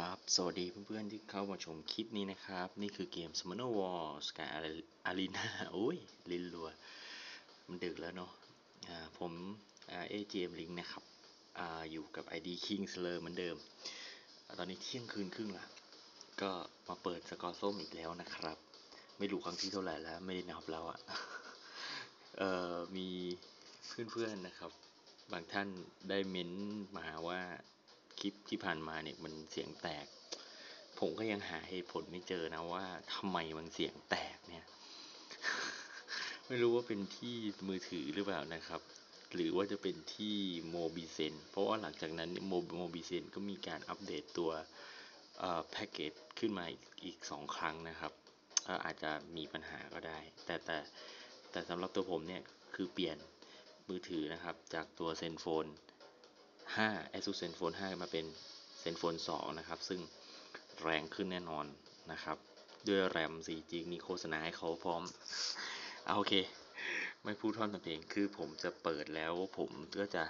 ครับ สวัสดีเพื่อนๆที่เข้ามาชมคลิปนี้นะครับ นี่คือเกม Summoner Wars กับ Arena โอ้ย ลินรัว มันดึกแล้วเนาะะผมเอเจมลิงนะครับออยู่กับ ID King Slayer เหมือนเดิม ตอนนี้เที่ยงคืนครึ่งละก็มาเปิดสกอร์ส้มอีกแล้วนะครับ ไม่รู้ครั้งที่เท่าไหร่แล้ว ไม่ได้นับแล้วอะ่ะมีเพื่อนๆนะครับ บางท่านได้เม้นมาว่า คลิปที่ผ่านมาเนี่ยมันเสียงแตก ผมก็ยังหาเหตุผลไม่เจอนะว่าทำไมมันเสียงแตกเนี่ย ไม่รู้ว่าเป็นที่มือถือหรือเปล่านะครับ หรือว่าจะเป็นที่โมบิเซนเพราะว่าหลังจากนั้นโมโมบิเซนก็มีการอัปเดตตัวแพ็กเกจขึ้นมาอีกสองครั้งนะครับอาจจะมีปัญหาก็ได้ แต่แต่แต่สำหรับตัวผมเนี่ยคือเปลี่ยนมือถือนะครับ จากตัวเซนโฟน 5 ASUS ZenFone 5 มาเป็น ZenFone 2 นะครับ ซึ่งแรงขึ้นแน่นอนนะครับ ด้วยแรม 4G มีโฆษณาให้เขาพร้อมเอาโอเค ไม่พูดท่อนตำเพลงคือผมจะเปิดแล้วผมก็จะ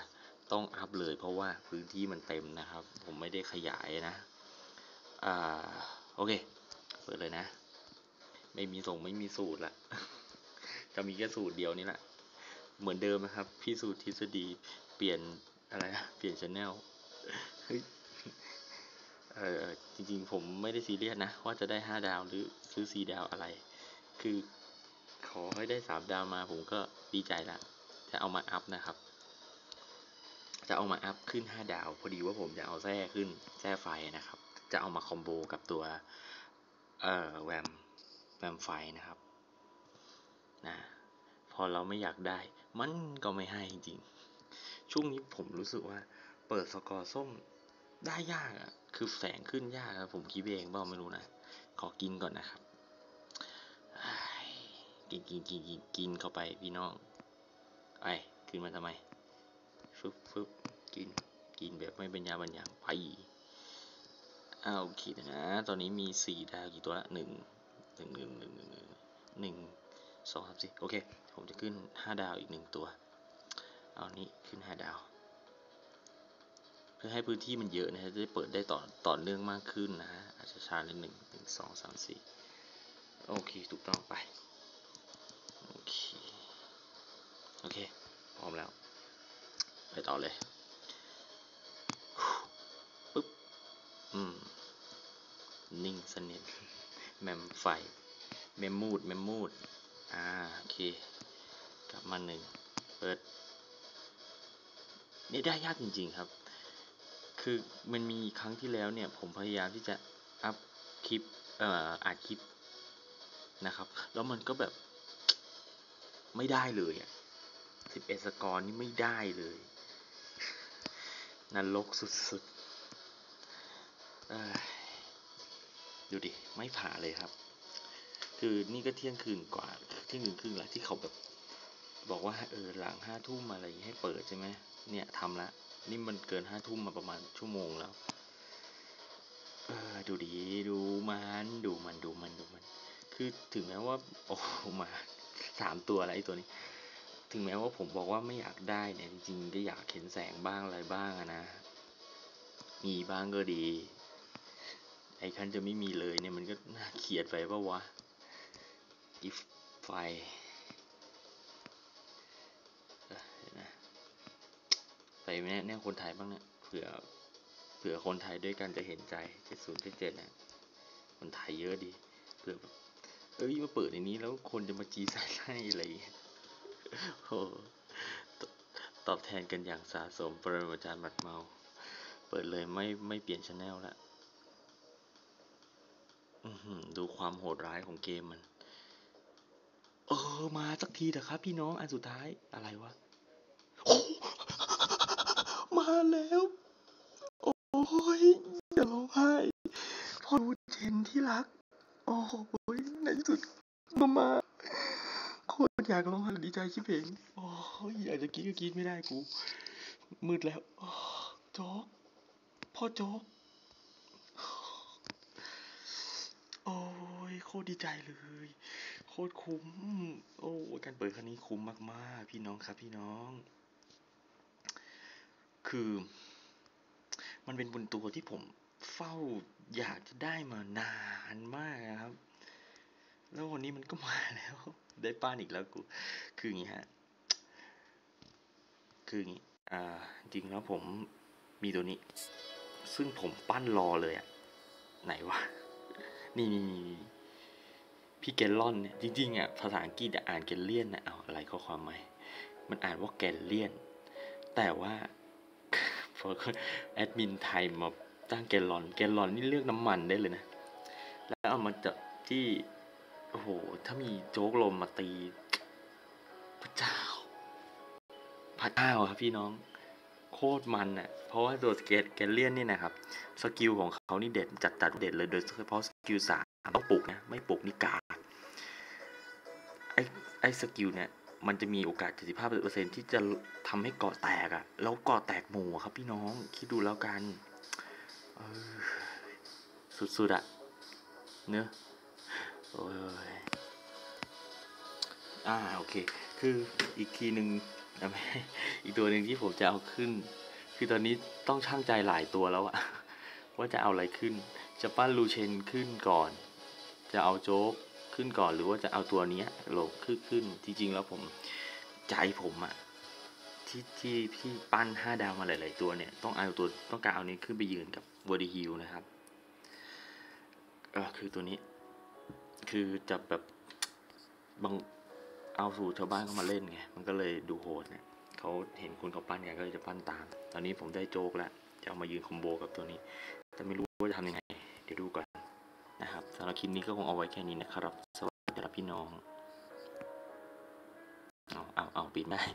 ต้องอัพเลยเพราะว่าพื้นที่มันเต็มนะครับ ผมไม่ได้ขยายนะ อ่า โอเค เปิดเลยนะ ไม่มีส่งไม่มีสูตรละจะมีแค่สูตรเดียวนี่แหละ เหมือนเดิมนะครับ พี่สูตรทฤษฎีเปลี่ยน อะไรนะเปลี่ยนชแนลเฮ้ยเออจริงๆ ผมไม่ได้ซีเรียสนะ ว่าจะได้ห้าดาวหรือซื้อสี่ดาวอะไร คือขอให้ได้สามดาวมาผมก็ดีใจละจะเอามาอัพนะครับ จะเอามาอัพขึ้นห้าดาว พอดีว่าผมจะเอาแท้ขึ้นแท้ไฟนะครับ จะเอามาคอมโบกับตัวเอ่อแวมแวมไฟนะครับนะพอเราไม่อยากได้ มันก็ไม่ให้จริง ช่วงนี้ผมรู้สึกว่า เปิดสกอร์ส้มได้ยากอะ่ะ คือแสงขึ้นยากครับ ผมคิดเองเปล่าไม่รู้นะ ขอกินก่อนนะครับ กินกินกินกินกินเข้าไปพี่น้อง ไอ้ขึ้นมาทำไม ฟึบฟึบกิน กินแบบไม่เป็นยาบัญญังไปอ้าวคิดนะ ตอนนี้มีสี่ดาวกี่ตัวละหนึ่งหนึ่งหนึ่งหนึ่งหนึ่งหนึ่งสองสามสี่โอเค ผมจะขึ้นห้าดาวอีกหนึ่งตัว เอานี้ขึ้นห้าดาว เพื่อให้พื้นที่มันเยอะนะฮะจะได้เปิดได้ต่อต่อเนื่องมากขึ้นนะฮะอาจจะช้านิดหนึ่งหนึ่งสองสามสี่โอเคถูกต้องไปโอเคโอเคพร้อมแล้ว ไปต่อเลยปึ๊บอืมนิ่งสนิทแมมไฟแมมมูดแมมมูดอ่าโอเค กลับมาหนึ่งเปิด นี่ได้ยากจริง ๆครับ คือมันมีครั้งที่แล้วเนี่ย ผมพยายามที่จะอัพคลิปเอ่ออัดคลิปนะครับ แล้วมันก็แบบไม่ได้เลยอะสิบเอ็ดสกอร์นี่ไม่ได้เลยนรกสุดๆดูดิ ไม่ผ่าเลยครับ คือนี่ก็เที่ยงคืนกว่าเที่ยงคืนครึ่งแล้วที่เขาแบบ บอกว่าเออหลังห้าทุ่มอะไรให้เปิดใช่ไหม เนี่ยทำละ นี่มันเกินห้าทุ่มมาประมาณชั่วโมงแล้ว เออ ดูดีดูมันดูมันดูมันดูมัน คือถึงแม้ว่า โอ้มาสามตัวอะไรตัวนี้ ถึงแม้ว่าผมบอกว่าไม่อยากได้เนี่ยจริงๆก็อยากเห็นแสงบ้างอะไรบ้างนะ มีบ้างก็ดี ไอ้คันจะไม่มีเลยเนี่ยมันก็น่าเขียดไปปะวะ if ไฟ ไปแน่แน่คนไทยบ้างเนี่ยเผื่อเผื่อคนไทยด้วยกันจะเห็นใจเจ็ดศูนย์เจ็ดเจ็ดนะคนไทยเยอะดีเผื่อเอ้ยมาเปิดในนี้แล้วคนจะมาจีใส่ให้อะไรโอ้ตอบแทนกันอย่างสะสมปรมาจารย์บัดเมา เปิดเลยไม่ไม่เปลี่ยนชแนลละดูความโหดร้ายของเกมมัน เออ มาสักทีเถอะครับพี่น้องอันสุดท้ายอะไรวะ มาแล้ว โอ้ยอย่าร้องไห้พอดูเจนที่รัก โอ้ยในที่สุดมามาโคตรอยากร้องไห้ดีใจชิบเองโอ้ยอยากจะกินก็กินไม่ได้กู มืดแล้วโจ๊กพ่อโจ๊กโอ้ยโคตรดีใจเลย โคตรคุ้ม โอ้การเปิดครั้งนี้คุ้มมากๆ พี่น้องครับพี่น้อง คือ มันเป็นบนตัวที่ผมเฝ้าอยากจะได้มานานมากนะครับ แล้ววันนี้มันก็มาแล้ว ได้ป้านอีกแล้วกู คืออย่างนี้ฮะ คืออย่างนี้ อ่า จริงแล้วผมมีตัวนี้ ซึ่งผมปั้นรอเลยอะไหนวะ นี่นี่พี่เกลลอนเนี่ย จริงๆอะ ภาษาอังกฤษอะอ่านเกลเลียนนะเอาอะไรข้อความไหม มันอ่านว่าแกลเลียน แต่ว่า พอแอดมินไทยมาตั้งแกลลอน แกลลอนนี่เลือกน้ำมันได้เลยนะ แล้วเอามาจากที่ โอ้โห ถ้ามีโจ๊กลมมาตี พระเจ้า พระเจ้าครับพี่น้อง โคตรมันอะ เพราะว่าตัวเกตแกเลียนนี่นะครับ สกิลของเขานี่เด็ดจัดจัดเด็ดเลยโดยเฉพาะสกิลสามต้องปลุกนะ ไม่ปลุกนี่กาไอไอสกิลเนี่ย มันจะมีโอกาส 75%ที่จะทำให้เกาะแตกอะ่ะ แล้วเกาะแตกหมู่ครับพี่น้อง คิดดูแล้วกัน สุดๆอะเนอะโอ้ยอ่า โอเค คืออีกทีหนึ่งอีกตัวหนึ่งที่ผมจะเอาขึ้น คือตอนนี้ต้องช่างใจหลายตัวแล้วอะว่าจะเอาอะไรขึ้น จะปั้นลูเชนขึ้นก่อน จะเอาโจ๊ก ขึ้นก่อนหรือว่าจะเอาตัวนี้ยลงขึ้นขึ้นจริง ๆ แล้วผมใจผมอะที่ที่ที่ปั้นห้าดาวมาหลาย ๆ ตัวเนี่ยต้องเอาตัวต้องการเอานี้ขึ้นไปยืนกับวอร์ดีฮิลนะครับเออคือตัวนี้ คือจะแบบบางเอาสู่ชาวบ้านเข้ามาเล่นไงมันก็เลยดูโหดเนี่ยเขาเห็นคนเขาปั้นกันก็เลยจะปั้นตาม ตอนนี้ผมได้โจกแล้วจะเอามายืนคอมโบกับตัวนี้ แต่ไม่รู้ว่าจะทำยังไง เดี๋ยวดูก่อน นะครับสำหรับคลิปนี้ก็คงเอาไว้แค่นี้นะครับ สวัสดีครับพี่น้อง เอาเอาเอาปิดไม่ได้